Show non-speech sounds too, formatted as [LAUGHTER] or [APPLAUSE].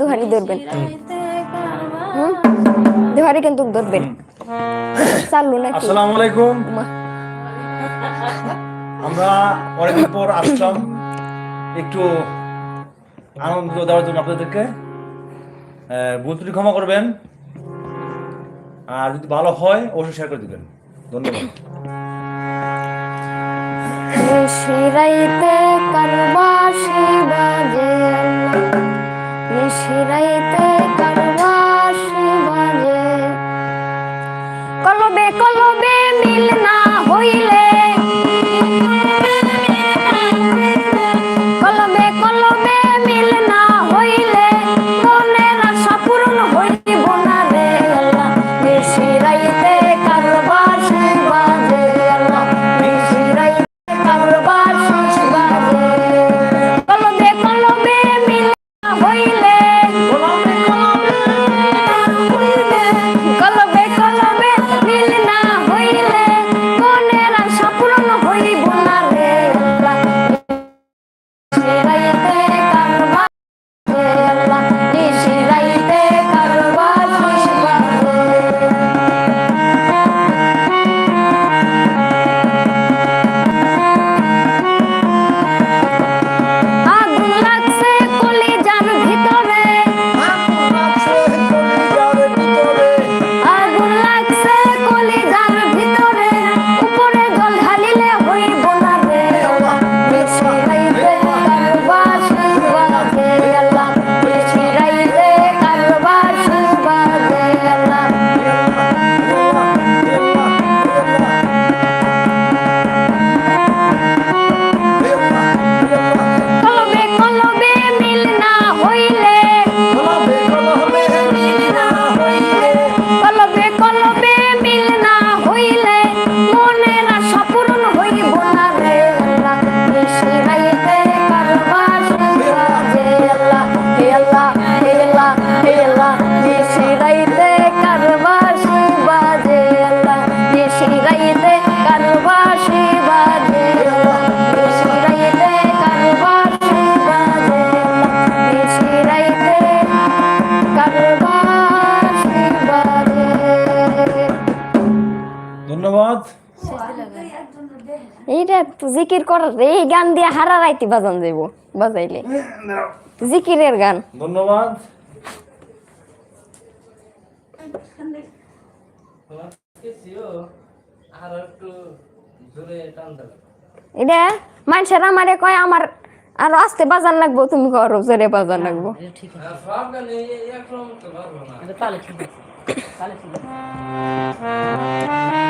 দুহারি ধরবেন। হুম? দুহারি কিন্তু ধরবেন। চালু নাকি? আসসালামু আলাইকুম। আমরা অনেকদিন পর আসলাম। একটু আনন্দ দেওয়ার জন্য আপনাদেরকে। ত্রুটি ক্ষমা করবেন। আর যদি ভালো হয় অবশ্যই শেয়ার করে দিবেন। ধন্যবাদ। নিশিরাইতে বাজে। বাজে। বাজে। ধন্যবাদ। এইটা জিকির করার এই গান দিয়ে হারা রাইতে বাজান যাইব বাজাইলে। জিকিরের গান। ধন্যবাদ। আর একটু জোরে টান এটা মানুষের আমারে কয় আমার আর আস্তে বাজার লাগবো তুমি করো জোরে বাজার লাগবো। ঠিক আছে। সব গানে একরকম তো পারব না। তাহলে ঠিক আছে। ঠিক আছে। [LAUGHS]